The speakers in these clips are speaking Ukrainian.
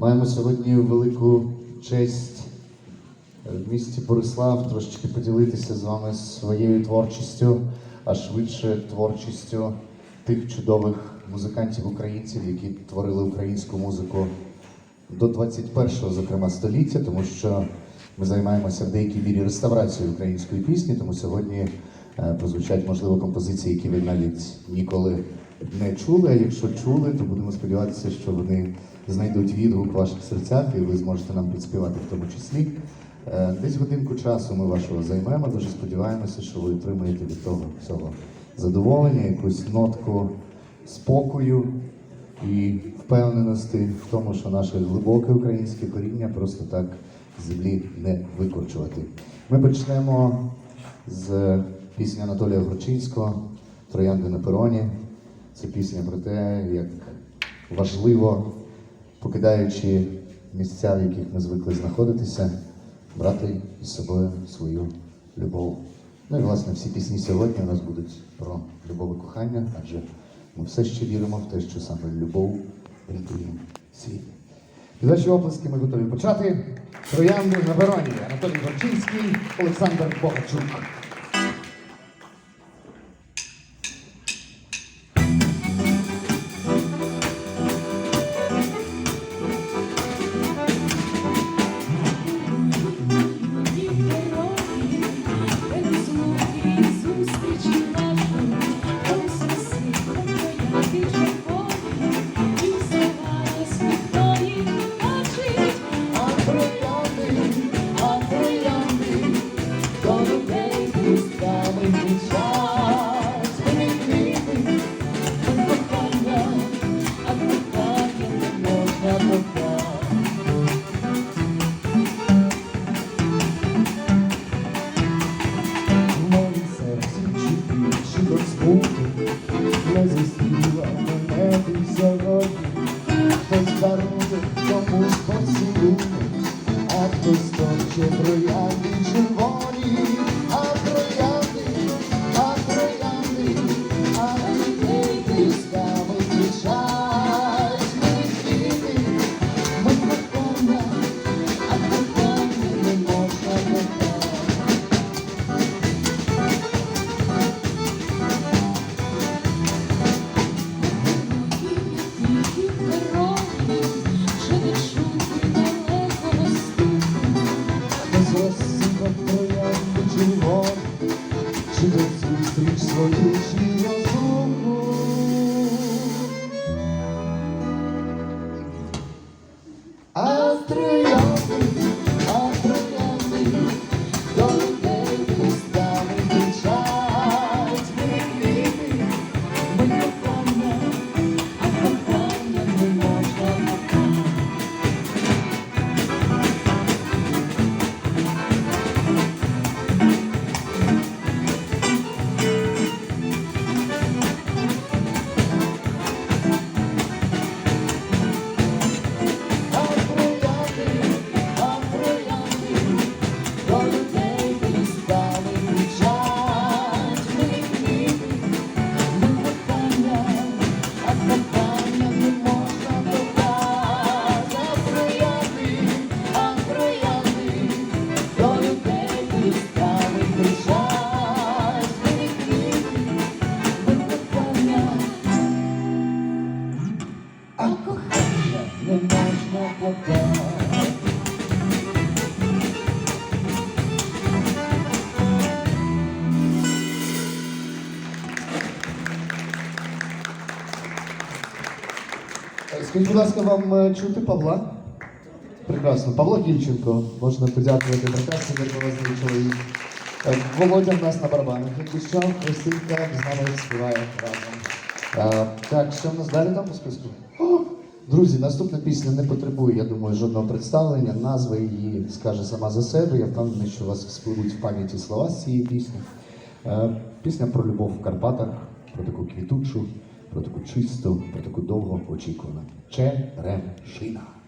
Маємо сьогодні велику честь е, в місті Борислав трошечки поділитися з вами своєю творчістю, а швидше творчістю тих чудових музикантів-українців, які творили українську музику до 21-го, зокрема, століття, тому що ми займаємося в деякій мірі реставрацією української пісні, тому сьогодні е, прозвучать, можливо, композиції, які ви навіть ніколи не чули. А якщо чули, то будемо сподіватися, що вони знайдуть відгук в ваших серцях, і ви зможете нам підспівати в тому числі. Е, Десь годинку часу ми вашого займемо. Дуже сподіваємося, що ви отримаєте від того всього задоволення, якусь нотку спокою і впевненості в тому, що наше глибоке українське коріння просто так землі не викорчувати. Ми почнемо з пісні Анатолія Горчинського Троянди на пероні. Це пісня про те, як важливо, покидаючи місця, в яких ми звикли знаходитися, брати із собою свою любов. Ну і власне всі пісні сьогодні у нас будуть про любов і кохання, адже ми все ще віримо в те, що саме любов рятує світ. Під ваші оплески ми готові почати. Троянди на Вероні. Анатолій Горчинський, Олександр Богачук. Поцілунок, а хтось точе троянди червоні, свою Скажіть, будь ласка, вам е, чути Павла? Прекрасно. Павло Гільченко. Можна подякувати прекрасно, верховний чоловік. Е, Володя в нас на барабанах. Якщо що, Христинка з нами співає разом. Е, Так, що в нас далі там по списку? Друзі, наступна пісня не потребує, я думаю, жодного представлення. Назва її скаже сама за себе. Я впевнений, що у вас спливуть в пам'яті слова з цієї пісні. Пісня про любов в Карпатах, про таку квітучу, про таку чисту, про таку довго очікувану. Черемшина.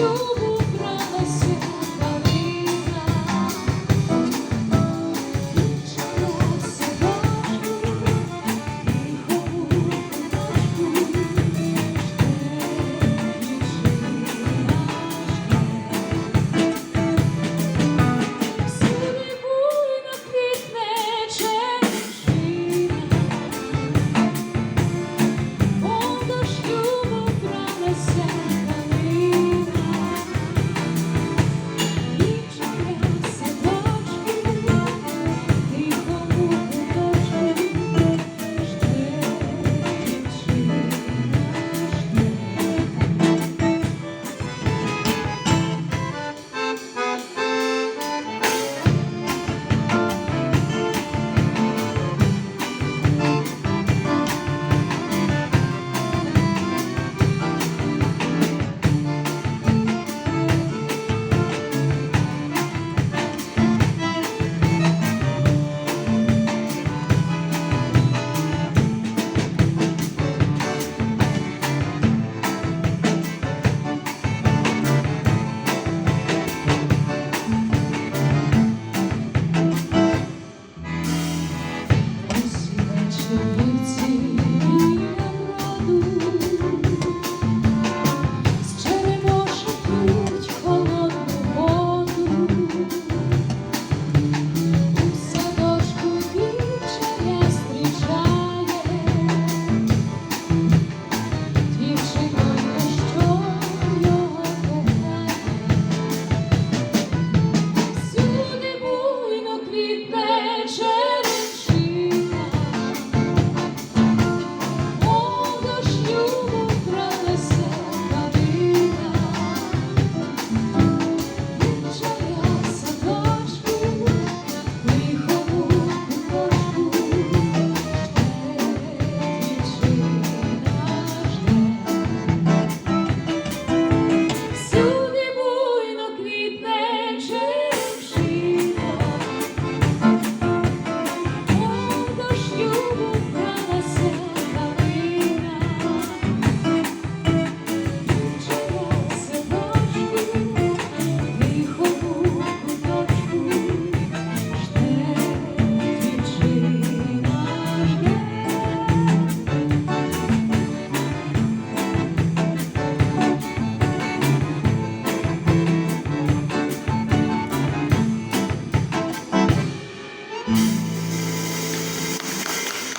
you